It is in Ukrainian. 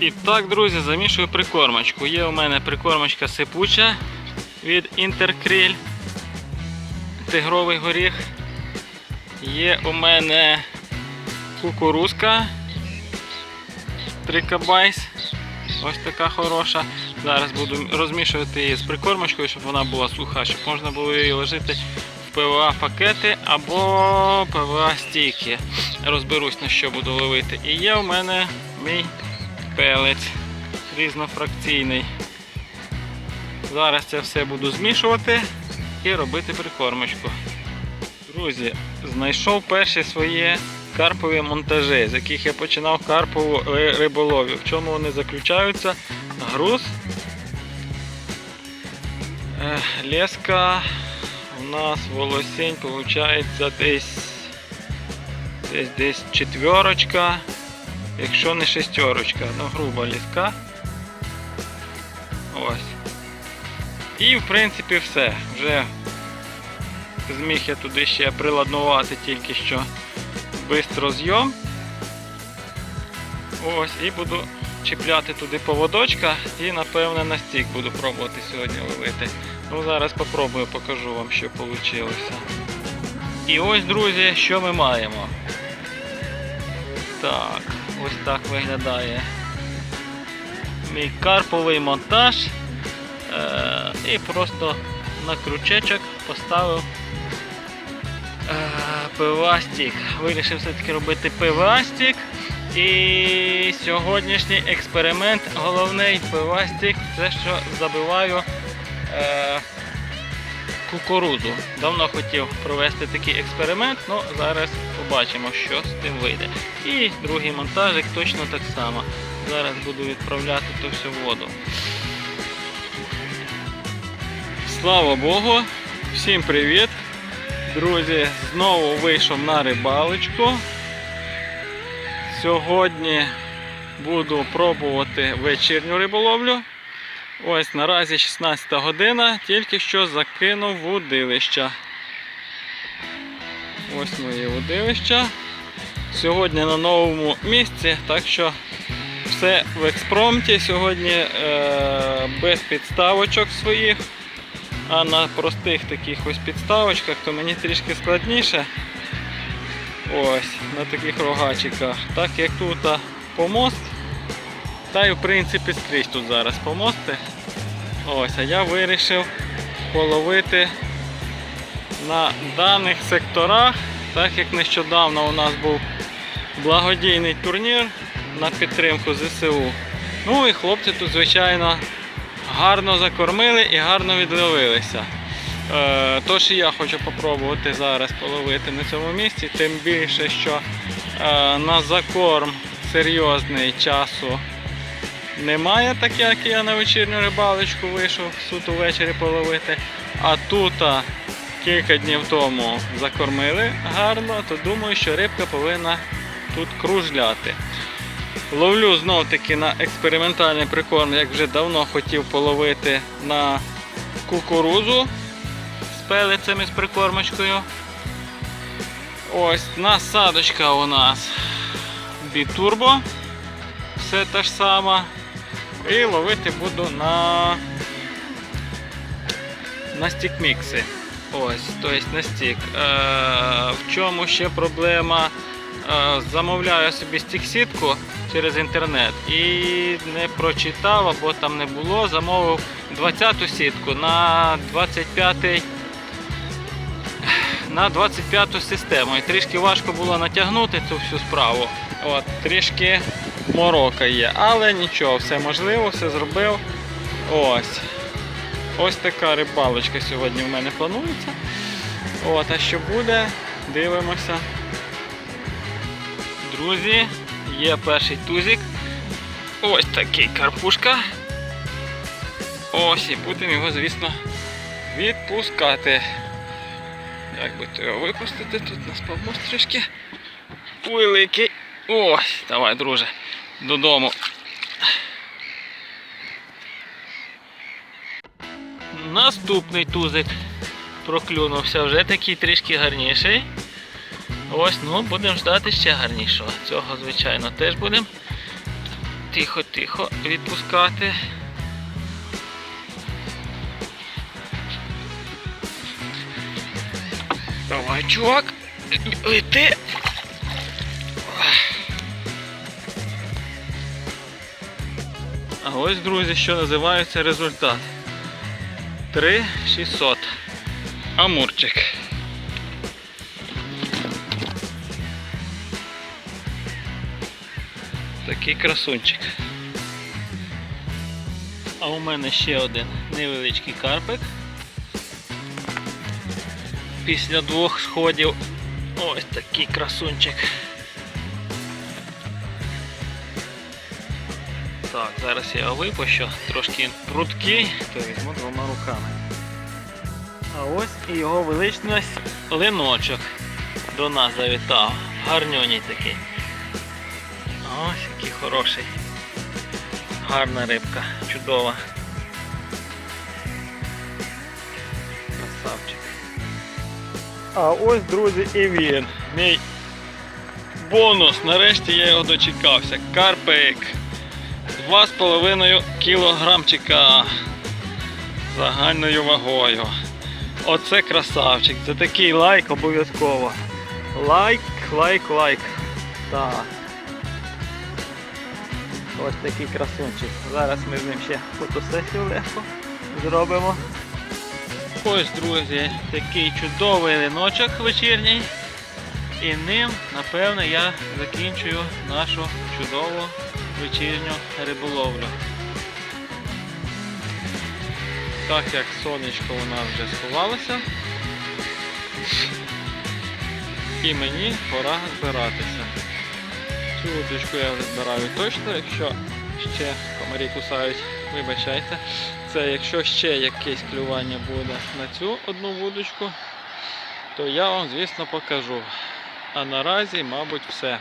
І так, друзі, замішую прикормочку. Є у мене прикормочка сипуча від Інтеркриль. Тигровий горіх. Є у мене кукурузка. Трикабайс. Ось така хороша. Зараз буду розмішувати її з прикормочкою, щоб вона була суха, щоб можна було її ложити в ПВА пакети або ПВА стійки. Розберусь на що буду ловити. І є у мене мій пелець різнофракційний. Зараз це все буду змішувати і робити прикормочку. Друзі, знайшов перші свої карпові монтажі, з яких я починав карпову ри- риболовлю. В чому вони заключаються? Груз, е, леска, у нас волосінь, виходить десь, десь, десь четверочка, якщо не шестерочка, ну груба ліска. Ось. І в принципі все. Вже зміг я туди ще приладнувати тільки що бистрозйом. Ось, і буду чіпляти туди поводочка і напевне на стік буду пробувати сьогодні ловити. Ну зараз попробую, покажу вам, що вийшло. І ось, друзі, що ми маємо. Так, ось так виглядає мій карповий монтаж. Е, і просто на крючечок поставив е, ПВА. Вирішив все-таки робити ПВА. І сьогоднішній експеримент, головний ПВА це що забиваю е, кукурудзу. Давно хотів провести такий експеримент, але зараз побачимо, що з тим вийде. І другий монтажик точно так само. Зараз буду відправляти то все в воду. Слава Богу! Всім привіт! Друзі, знову вийшов на рибалочку. Сьогодні буду пробувати вечірню риболовлю. Ось наразі 16 година, тільки що закинув вудилища. Ось мої вудилища. Сьогодні на новому місці, так що все в експромті. Сьогодні е, без підставочок своїх. А на простих таких ось підставочках, то мені трішки складніше. Ось, на таких рогачиках. Так як тут помост, та й в принципі скрізь тут зараз помости. Ось, а я вирішив половити на даних секторах, так як нещодавно у нас був благодійний турнір на підтримку ЗСУ. Ну і хлопці тут, звичайно, гарно закормили і гарно відловилися. Е, Тож і я хочу попробувати зараз половити на цьому місці, тим більше, що е, на закорм серйозний часу немає, так як я на вечірню рибалочку вийшов суто ввечері половити. А тут кілька днів тому закормили гарно, то думаю, що рибка повинна тут кружляти. Ловлю знов таки на експериментальний прикорм, як вже давно хотів половити на кукурузу з пелицями з прикормочкою. Ось насадочка у нас бітурбо. Все те ж саме. І ловити буду на, на стікмікси. Ось, тобто на стік. Е, в чому ще проблема? Е, замовляю собі стік-сітку через інтернет і не прочитав або там не було. Замовив 20-ту сітку на 25-й на 25-ту систему. І трішки важко було натягнути цю всю справу. От, трішки морока є. Але нічого, все можливо, все зробив. Ось. Ось така рибалочка сьогодні в мене планується. От, а що буде, дивимося. Друзі, є перший тузик. Ось такий карпушка. Ось і будемо його, звісно, відпускати. Як би то його випустити? Тут нас помост трішки великий. Ось, давай, друже, додому. Наступний тузик проклюнувся, вже такий трішки гарніший. Ось, ну, будемо ждати ще гарнішого. Цього, звичайно, теж будемо тихо, тихо відпускати. Давай, чувак, лети. А ось, друзі, що називається результат. 3600. Амурчик. Такий красунчик. А у мене ще один невеличкий карпик. Після двох сходів ось такий красунчик. Зараз я його випущу, трошки він пруткий, то візьму двома руками. А ось і його величність линочок до нас завітав. Гарньоній такий. Ось який хороший. Гарна рибка, чудова. Красавчик. А ось, друзі, і він. Мій бонус. Нарешті я його дочекався. Карпик. 2,5 кілограмчика загальною вагою. Оце красавчик. Це такий лайк обов'язково. Лайк, лайк, лайк. Так. Ось такий красунчик. Зараз ми з ним ще фотосесію легко зробимо. Ось, друзі, такий чудовий линочок вечірній. І ним, напевне, я закінчую нашу чудову вечірню риболовлю. Так як сонечко у нас вже сховалося. І мені пора збиратися. Цю удочку я збираю точно, якщо ще комарі кусають, вибачайте. Це якщо ще якесь клювання буде на цю одну вудочку, то я вам, звісно, покажу. А наразі, мабуть, все.